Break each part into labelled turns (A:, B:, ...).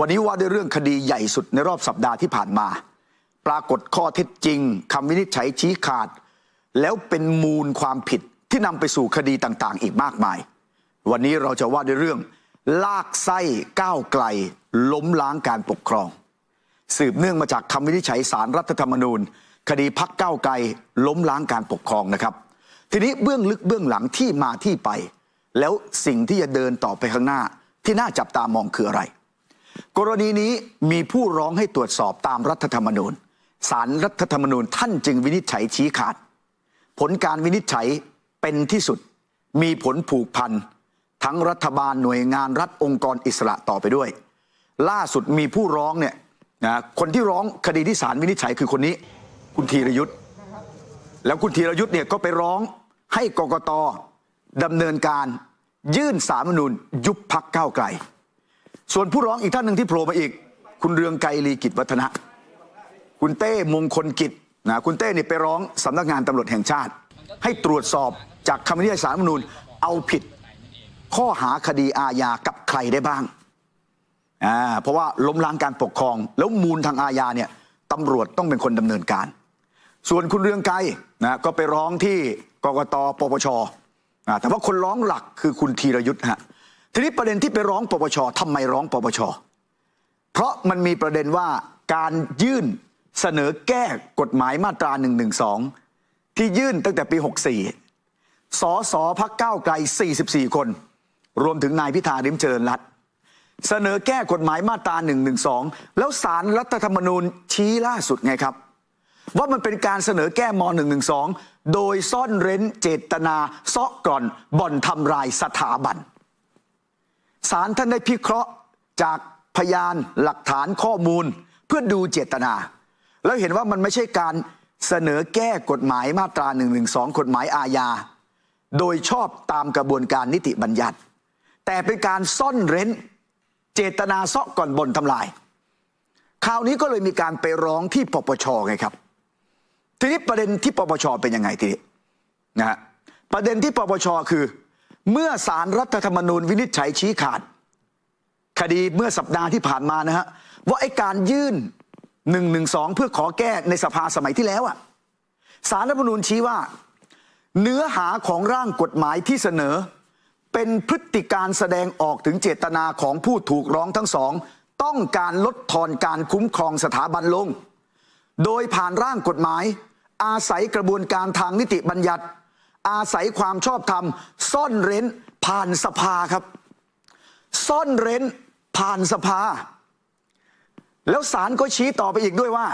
A: วันนี้ว่าด้วยเรื่องคดีใหญ่สุดในรอบสัปดาห์ที่ผ่านมา ปรากฏข้อเท็จจริงคำวินิจฉัยชี้ขาด แล้วเป็นมูลความผิดที่นำไปสู่คดีต่างๆ อีกมากมาย วันนี้เราจะว่าด้วยเรื่อง ลากไส้ก้าวไกล ล้มล้างการปกครอง สืบเนื่องมาจากคำวินิจฉัยสารรัฐธรรมนูญ คดีพักก้าวไกล ล้มล้างการปกครองนะครับ ทีนี้เบื้องลึกเบื้องหลังที่มาที่ไป แล้วสิ่งที่จะเดินต่อไปข้างหน้าที่น่าจับตามองคืออะไร กรณีนี้มีผู้ร้องให้ตรวจสอบตามรัฐธรรมนูญสารรัฐธรรมนูญท่านจึงวินิจฉัยชี้ขาด ผลการวินิจฉัยเป็นที่สุด มีผลผูกพันทั้งรัฐบาลหน่วยงานรัฐองค์กรอิสระต่อไปด้วย ล่าสุดมีผู้ร้องเนี่ยนะคนที่ร้องคดีที่ศาลวินิจฉัยคือคนนี้ คุณธีรยุทธ์แล้วคุณธีรยุทธ์เนี่ยก็ไปร้องให้กกตดำเนินการยื่นสารมนูญยุบพักเก้าไกล ส่วนผู้ร้องอีกท่านหนึ่งที่โผล่มาอีก คุณเรืองไกรลีกิจวัฒนะ คุณเต้มงคลกิจนะคุณเต้เนี่ยไปร้องสำนักงานตำรวจแห่งชาติ ให้ตรวจสอบจากคำวินิจฉัยสารรัฐธรรมนูญเอาผิดข้อหาคดีอาญากับใครได้บ้างอ่าเพราะว่าล้มล้างการปกครอง แล้วมูลทางอาญาเนี่ยตำรวจต้องเป็นคนดำเนินการ ส่วนคุณเรืองไกรนะก็ไปร้องที่กกตปปชอ่าแต่ว่าคนร้องหลักคือคุณธีรยุทธ์ฮะ ทีนี้ประเด็นที่ไปร้องปปชทำไมร้องปปช เพราะมันมีประเด็นว่าการยื่นเสนอแก้กฎหมายมาตรา1นึที่ยื่นตั้งแต่ปี 64 สสพักก้าวไกล 44 คน รวมถึงนายพิธาริมเจริญรัตน์เสนอแก้กฎหมายมาตรา1นึแล้วสารรัฐธรรมนูญชี้ล่าสุดไงครับ ว่ามันเป็นการเสนอแก้ม .112 โดยซ่อนเร้นเจตนาซาะกร่อนบ่อนทำลายสถาบัน ศาลท่านได้พิเคราะห์จากพยานหลักฐานข้อมูล เพื่อดูเจตนา แล้วเห็นว่ามันไม่ใช่การเสนอแก้กฎหมายมาตรา1นึกฎหมายอาญา โดยชอบตามกระบวนการนิติบัญญัติ แต่เป็นการซ่อนเร้น เจตนาเซาะก่อนบนทำลาย คราวนี้ก็เลยมีการไปร้องที่ปปชไงครับ ทีนี้ประเด็นที่ปปชเป็นยังไงทีนี้นะฮะประเด็นที่ปปชคือ เมื่อสารรัฐธรรมนูญวินิจฉัยชี้ขาด คดีเมื่อสัปดาห์ที่ผ่านมานะฮะว่าไอ้การยื่น1นึเพื่อขอแก้ในสภาสมัยที่แล้วอะสารรัฐธรรมนูญชี้ว่า เนื้อหาของร่างกฎหมายที่เสนอ เป็นพฤติการแสดงออกถึงเจตนาของผู้ถูกร้องทั้งสอง ต้องการลดทอนการคุ้มครองสถาบันลง โดยผ่านร่างกฎหมาย อาศัยกระบวนการทางนิติบัญญัติ อาศัยความชอบธรรม ซ่อนเร้นผ่านสภาครับ ซ่อนเร้นผ่านสภา แล้วศาลก็ชี้ต่อไปอีกด้วยว่า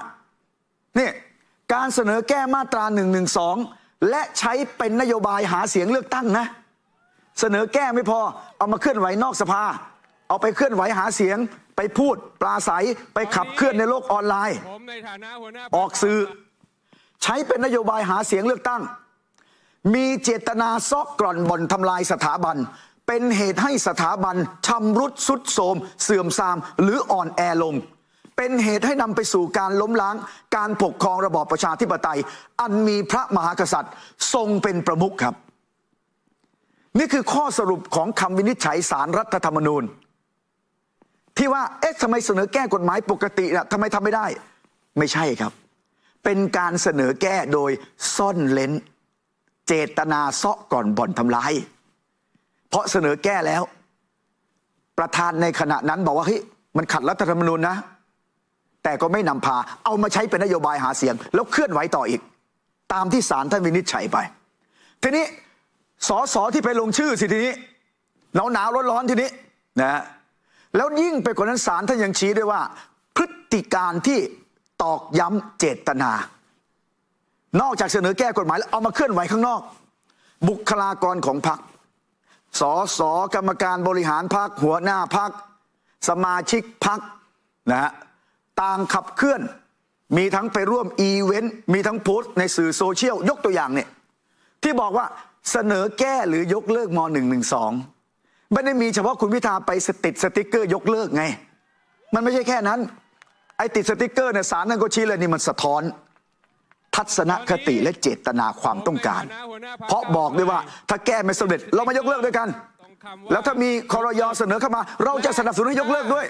A: เนี่ยการเสนอแก้มาตรา1นึและใช้เป็นนโยบายหาเสียงเลือกตั้งนะ เสนอแก้ไม่พอเอามาเคลื่อนไหวนอกสภา เอาไปเคลื่อนไหวหาเสียงไปพูดปลาใสไปขับเคลื่อนในโลกออนไลน์
B: ผมในฐานะหัวหน้า
A: ออกสื่อ ใช้เป็นนโยบายหาเสียงเลือกตั้ง มีเจตนาซอกกร่อนบ่อนทำลายสถาบัน เป็นเหตุให้สถาบันชำรุดสุดโทมเสื่อมทราม หรืออ่อนแอลง เป็นเหตุให้นำไปสู่การล้มล้าง การปกครองระบอบประชาธิปไตย อันมีพระมหากษัตริย์ ทรงเป็นประมุขครับ นี่คือข้อสรุปของคำวินิจฉัยสารรัฐธรรมนูญ ที่ว่าเอ๊ะทำไมเสนอแก้กฎหมายปกตินะทำไมทำไม่ได้ ไม่ใช่ครับ เป็นการเสนอแก้โดยซ่อนเลน เจตนาเซาะก่อนบ่อนทำลาย เพราะเสนอแก้แล้ว ประธานในขณะนั้นบอกว่าเฮ้ยมันขัดรัฐธรรมนูญนะ แต่ก็ไม่นำพา เอามาใช้เป็นนโยบายหาเสียง แล้วเคลื่อนไหวต่ออีก ตามที่ศาลท่านวินิจฉัยไป ทีนี้สอสอที่ไปลงชื่อสิทีนี้หนาวหนาวร้อนร้อนๆทีนี้นะฮะแล้วยิ่งไปกว่านั้นศาลท่านยังชี้ด้วยว่า พฤติการที่ตอกย้ำเจตนา นอกจากเสนอแก้กฎหมายแล้วเอามาเคลื่อนไหวข้างนอก บุคลากรของพรรคสสกรรมการบริหารพรรคหัวหน้าพรรคสมาชิกพรรคนะฮะต่างขับเคลื่อน มีทั้งไปร่วมอีเวนต์มีทั้งโพสต์ในสื่อโซเชียลยกตัวอย่างเนี่ยที่บอกว่าเสนอแก้หรือยกเลิกม .112 ไม่ได้มีเฉพาะคุณพิธาไปติดสติกเกอร์ยกเลิกไง มันไม่ใช่แค่นั้น ไอ้ติดสติกเกอร์เนี่ยสารนั่นก็ชี้เลยนี่มันสะท้อน ทัศนคติและเจตนาความต้องการ เพราะบอกด้วยว่าถ้าแก้ไม่สำเร็จเรามายกเลิกด้วยกัน แล้วถ้ามีคอรยอเสนอเข้ามา เราจะสนับสนุนให้ยกเลิกด้วย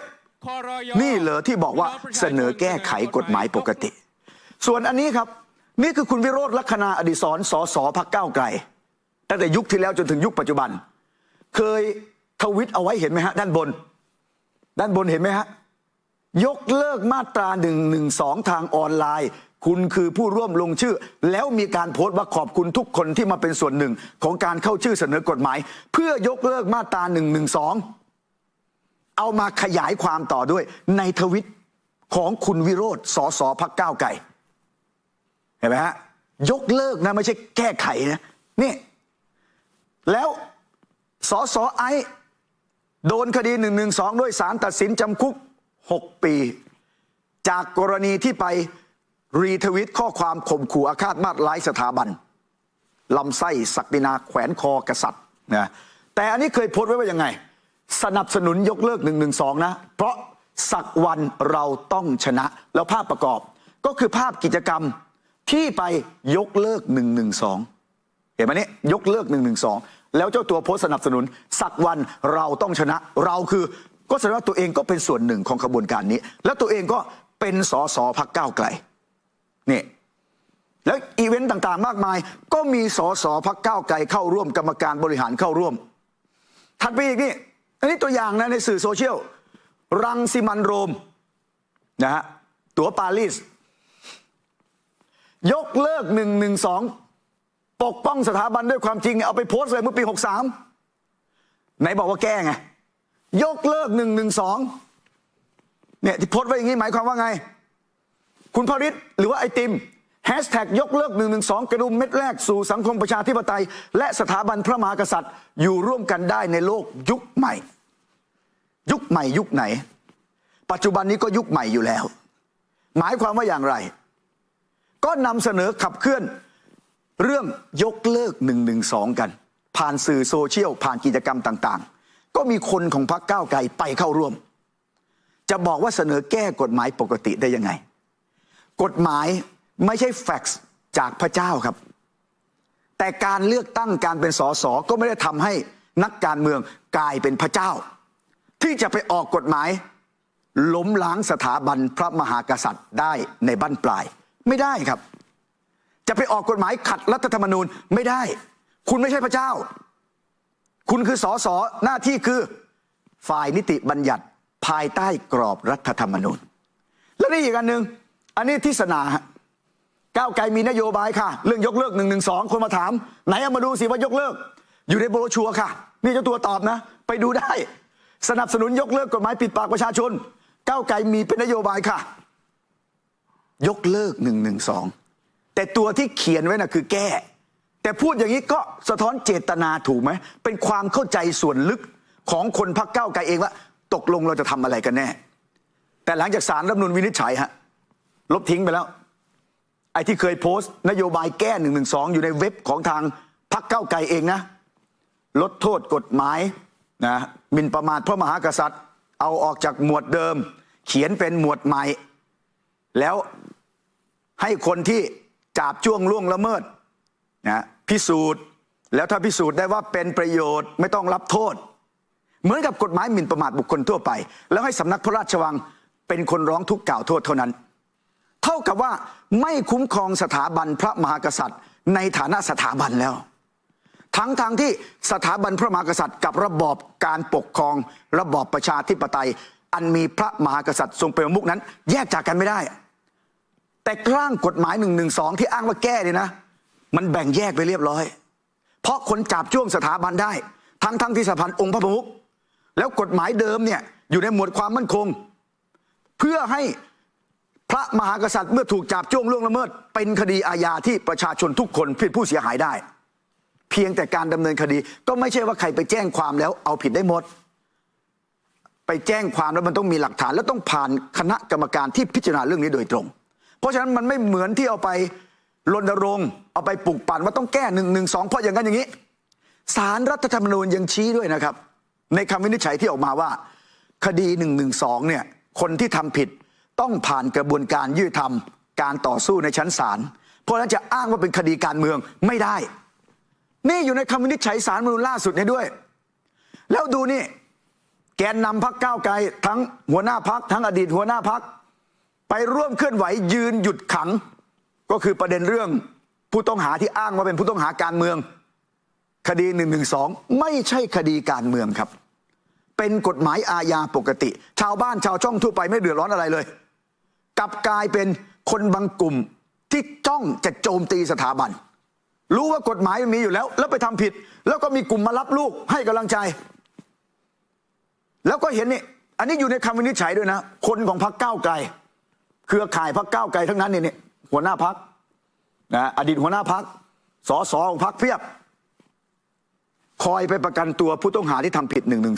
A: นี่เหรอที่บอกว่าเสนอแก้ไขกฎหมายปกติ ส่วนอันนี้ครับ นี่คือคุณวิโรธลักษณาอดิศรสสพักเก้าไกลตั้งแต่ยุคที่แล้วจนถึงยุคปัจจุบัน เคยทวิตเอาไว้เห็นไหมฮะ ด้านบน ด้านบนเห็นไหมฮะยกเลิกมาตรา1นึทางออนไลน์ คุณคือผู้ร่วมลงชื่อ แล้วมีการโพสต์ว่าขอบคุณทุกคนที่มาเป็นส่วนหนึ่งของการเข้าชื่อเสนอกฎหมาย เพื่อยกเลิกมาตรา1นึเอามาขยายความต่อด้วยในทวิตของคุณวิโรธสสพักก้าวไก่ เห็นไหมฮะ ยกเลิกนะไม่ใช่แก้ไขนะนี่ แล้วสสไอซ์โดนคดี1นึด้วยสารตัดสินจำคุก 6 ปี จากกรณีที่ไป รีทวิตข้อความข่มขู่อาฆาตมาตร้ายสถาบันลำไส้ศักดินาแขวนคอกษัตริย์นะแต่อันนี้เคยโพสต์ไว้ว่ายังไง สนับสนุนยกเลิก1นึนะ เพราะสักวันเราต้องชนะ แล้วภาพประกอบก็คือภาพกิจกรรมที่ไปยกเลิก1นึเห็นไหมเนี่ยยกเลิก1นึแล้วเจ้าตัวโพสสนับสนุน สักวันเราต้องชนะ เราคือ ก็แสดงว่าตัวเองก็เป็นส่วนหนึ่งของขบวนการนี้ แล้วตัวเองก็เป็นสสพักก้าวไกล นี่แล้วอีเวนต์ต่างๆ มากมาย ก็มีสสพักก้าวไกลเข้าร่วมกรรมการบริหารเข้าร่วม ถัดไปอีกนี่ อันนี้ตัวอย่างนะในสื่อโซเชียล รังสิมันโรมนะฮะตั๋วปารีส ยกเลิกหนึ่งหนึ่งสองปกป้องสถาบันด้วยความจริง เอาไปโพสเลยเมื่อปีหกสามไหนบอกว่าแก้ไง ยกเลิกหนึ่งหนึ่งสองเนี่ยที่โพสไว้อย่างนี้หมายความว่าไง คุณพริตหรือว่าไอติมแฮชแท็กยกเลิก1นึกระดุมเม็ดแรกสู่สังคมประชาธิปไตย และสถาบันพระมหากษัตริย์ อยู่ร่วมกันได้ในโลกยุคใหม่ ยุคใหม่ยุคไหน ปัจจุบันนี้ก็ยุคใหม่อยู่แล้ว หมายความว่าอย่างไร ก็นำเสนอขับเคลื่อน เรื่องยกเลิก1นึกัน ผ่านสื่อโซเชียลผ่านกิจกรรมต่าง ๆ ก็มีคนของพรรคก้าวไกลไปเข้าร่วม จะบอกว่าเสนอแก้กฎหมายปกติได้ยังไง กฎหมายไม่ใช่แฟกซ์จากพระเจ้าครับ แต่การเลือกตั้งการเป็นสสก็ไม่ได้ทำให้นักการเมืองกลายเป็นพระเจ้า ที่จะไปออกกฎหมายล้มล้างสถาบันพระมหากษัตริย์ได้ในบั้นปลาย ไม่ได้ครับ จะไปออกกฎหมายขัดรัฐธรรมนูญไม่ได้ คุณไม่ใช่พระเจ้า คุณคือสสหน้าที่คือฝ่ายนิติบัญญัติภายใต้กรอบรัฐธรรมนูญ แล้วนี่อีกอันหนึ่ง อันนี้ที่สนาฮะก้าวไกลมีนโยบายค่ะ เรื่องยกเลิกหนึ่งหนึ่งสองคนมาถาม ไหนเอามาดูสิว่ายกเลิก อยู่ในโบรชัวค่ะ นี่เจ้าตัวตอบนะ ไปดูได้ สนับสนุนยกเลิกกฎหมายปิดปากประชาชน ก้าวไกลมีเป็นนโยบายค่ะ ยกเลิกหนึ่งหนึ่งสองแต่ตัวที่เขียนไว้น่ะคือแก้ แต่พูดอย่างนี้ก็สะท้อนเจตนาถูกไหมเป็นความเข้าใจส่วนลึกของคนพรรคก้าวไกลเองว่า ตกลงเราจะทำอะไรกันแน่ แต่หลังจากสารรัฐมนูลวินิจฉัยฮะ ลบทิ้งไปแล้ว ไอ้ที่เคยโพสต์ นโยบายแก้หนึ่งหนึ่งสองอยู่ในเว็บของทางพรรคเก้าไกลเองนะ ลดโทษกฎหมายนะมินประมาทพระมหากษัตริย์ เอาออกจากหมวดเดิม เขียนเป็นหมวดใหม่ แล้วให้คนที่จาบจ้วงล่วงละเมิดนะพิสูจน์แล้วถ้าพิสูจน์ได้ว่าเป็นประโยชน์ไม่ต้องรับโทษ เหมือนกับกฎหมายหมิ่นประมาทบุคคลทั่วไป แล้วให้สำนักพระราชวังเป็นคนร้องทุกข์กล่าวโทษเท่านั้น เท่ากับว่าไม่คุ้มครองสถาบันพระมหากษัตริย์ ในฐานะสถาบันแล้ว ทั้งทางที่สถาบันพระมหากษัตริย์ กับระบอบการปกครอง ระบอบประชาธิปไตย อันมีพระมหากษัตริย์ทรงเป็นประมุขนั้น แยกจากกันไม่ได้ แต่ร่างกฎหมายหนึ่งหนึ่งสองที่อ้างว่าแก้เนี่ยนะ มันแบ่งแยกไปเรียบร้อย เพราะคนจับจ้วงสถาบันได้ ทั้งทั้งที่สถาบันองค์พระประมุขแล้วกฎหมายเดิมเนี่ยอยู่ในหมวดความมั่นคง เพื่อให้ ระมหากษัตริย์เมื่อถูกจับจ้วงล่วงละเมิด เป็นคดีอาญาที่ประชาชนทุกคนเป็นผู้เสียหายได้ เพียงแต่การดำเนินคดีก็ไม่ใช่ว่าใครไปแจ้งความแล้วเอาผิดได้หมด ไปแจ้งความแล้วมันต้องมีหลักฐาน แล้วต้องผ่านคณะกรรมการที่พิจารณาเรื่องนี้โดยตรง เพราะฉะนั้นมันไม่เหมือนที่เอาไปรณรงค์เอาไปปลุกปั่นว่าต้องแก้หนึ่งหนึ่งสองเพราะอย่างนั้นอย่างนี้สารรัฐธรรมนูญยังชี้ด้วยนะครับ ในคำวินิจฉัยที่ออกมาว่า คดีหนึ่งหนึ่งสองเนี่ยคนที่ทำผิด ต้องผ่านกระบวนการยุติธรรมการต่อสู้ในชั้นศาลเพราะฉะนั้นจะอ้างว่าเป็นคดีการเมืองไม่ได้ นี่อยู่ในคำวินิจฉัยสารมนูญล่าสุดนี้ด้วย แล้วดูนี่ แกนนำพักก้าวไกลทั้งหัวหน้าพักทั้งอดีตหัวหน้าพักไปร่วมเคลื่อนไหวยืนหยุดขัง ก็คือประเด็นเรื่องผู้ต้องหาที่อ้างว่าเป็นผู้ต้องหาการเมือง คดี1นึไม่ใช่คดีการเมืองครับ เป็นกฎหมายอาญาปกติ ชาวบ้านชาวช่องทั่วไปไม่เดือดร้อนอะไรเลย กลับกลายเป็นคนบางกลุ่มที่จ้องจะโจมตีสถาบัน รู้ว่ากฎหมายมันมีอยู่แล้ว แล้วไปทำผิด แล้วก็มีกลุ่มมารับลูกให้กำลังใจ แล้วก็เห็นนี่อันนี้อยู่ในคำวินิจฉัยด้วยนะ คนของพรรคก้าวไกล เครือข่ายพรรคก้าวไกลทั้งนั้นเนี่ยเนี่หัวหน้าพักนะอดีตหัวหน้าพักสอสอของพักเพียบ คอยไปประกันตัวผู้ต้องหาที่ทำผิด1นึ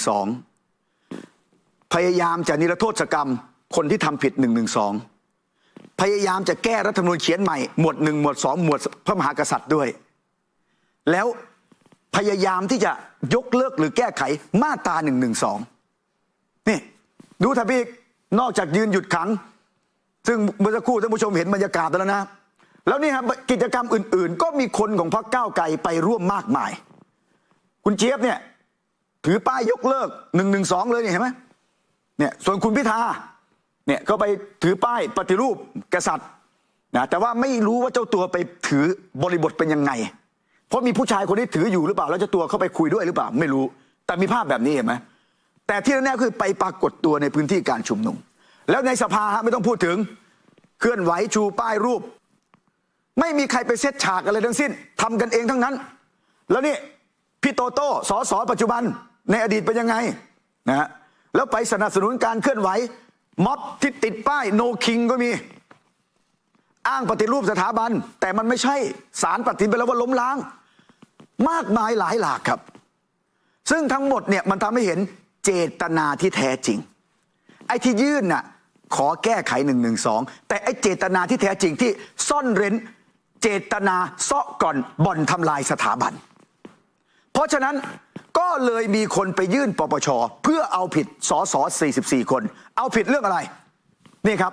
A: พยายามจะนิรโทษกรรม คนที่ทำผิด1นึพยายามจะแก้รัฐธรรมนูญเขียนใหม่ หมวดหนึ่งหมวดสองหมวดพระมหากษัตริย์ด้วย แล้วพยายามที่จะยกเลิกหรือแก้ไขมาตรา1นึนี่ดูทพี่นอกจากยืนหยุดขัง ซึ่งเมื่อสักครู่ท่านผู้ชมเห็นบรรยากาศแล้วนะ แล้วนี่ครับกิจกรรมอื่น ๆ ก็มีคนของพรรคก้าวไกลไปร่วมมากมาย คุณเจี๊ยบเนี่ยถือป้ายยกเลิกหนึ่งหนึ่งสองเลยเนี่ยเห็นไหมเนี่ยส่วนคุณพิธา เนี่ยก็ไปถือป้ายปฏิรูปกษัตริย์นะแต่ว่าไม่รู้ว่าเจ้าตัวไปถือบริบทเป็นยังไง เพราะมีผู้ชายคนนี้ถืออยู่หรือเปล่า แล้วเจ้าตัวเข้าไปคุยด้วยหรือเปล่า ไม่รู้ แต่มีภาพแบบนี้เห็นไหมแต่ที่แน่ๆคือไปปรากฏตัวในพื้นที่การชุมนุม แล้วในสภาฮะไม่ต้องพูดถึงเคลื่อนไหวชูป้ายรูป ไม่มีใครไปเซตฉากอะไรทั้งสิ้นทำกันเองทั้งนั้น แล้วนี่พี่โตโต้สอสอปัจจุบันในอดีตเป็นยังไงนะฮะแล้วไปสนับสนุนการเคลื่อนไหว ม็อบที่ติดป้ายโนคิงก็มี อ้างปฏิรูปสถาบัน แต่มันไม่ใช่สารตัดสินไปแล้วว่าล้มล้าง มากมายหลายหลากครับ ซึ่งทั้งหมดเนี่ยมันทำให้เห็นเจตนาที่แท้จริง ไอ้ที่ยื่นน่ะขอแก้ไขหนึ่งหนึ่งสองแต่ไอ้เจตนาที่แท้จริงที่ซ่อนเร้น เจตนาเซาะก่อนบ่อนทำลายสถาบัน เพราะฉะนั้น ก็เลยมีคนไปยื่นปปช เพื่อเอาผิดสส44 คน เอาผิดเรื่องอะไร นี่ครับ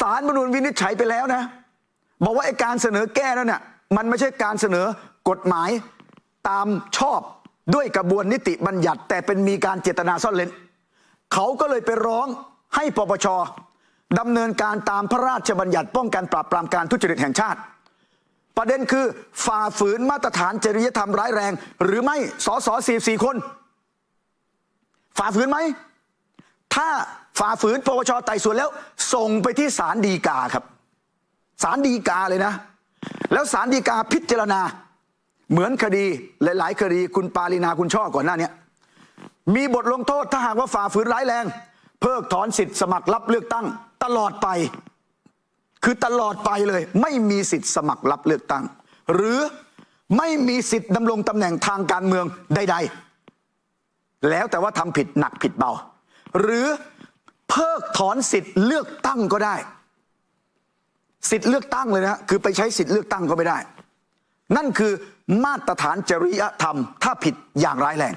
A: สารมนุนวินิจฉัยไปแล้วนะ บอกว่าไอ้การเสนอแก้นั้นน่ะมันไม่ใช่การเสนอกฎหมายตามชอบด้วยกระบวนนิติบัญญัติ แต่เป็นมีการเจตนาซ่อนเร้นเขาก็เลยไปร้องให้ปปชดำเนินการตามพระราชบัญญัติป้องกันปราบปรามการทุจริตแห่งชาติ ประเด็นคือฝ่าฝืนมาตรฐานจริยธรรมร้ายแรง หรือไม่สอสอสี่สี่คน ฝ่าฝืนไหม ถ้าฝ่าฝืนปปชไต่สวนแล้ว ส่งไปที่ศาลฎีกาครับศาลฎีกาเลยนะ แล้วศาลฎีกาพิจารณา เหมือนคดีหลาย ๆ คดีคุณปารินาคุณช่อก่อนหน้านี้มีบทลงโทษถ้าหากว่าฝ่าฝืนร้ายแรง เพิกถอนสิทธิ์สมัครรับเลือกตั้งตลอดไป คือตลอดไปเลย ไม่มีสิทธิ์สมัครรับเลือกตั้ง หรือไม่มีสิทธิ์ดำรงตำแหน่งทางการเมืองใด ๆ แล้วแต่ว่าทำผิดหนักผิดเบา หรือเพิกถอนสิทธิ์เลือกตั้งก็ได้ สิทธิ์เลือกตั้งเลยนะคือไปใช้สิทธิ์เลือกตั้งก็ไม่ได้ นั่นคือมาตรฐานจริยธรรม ถ้าผิดอย่างร้ายแรง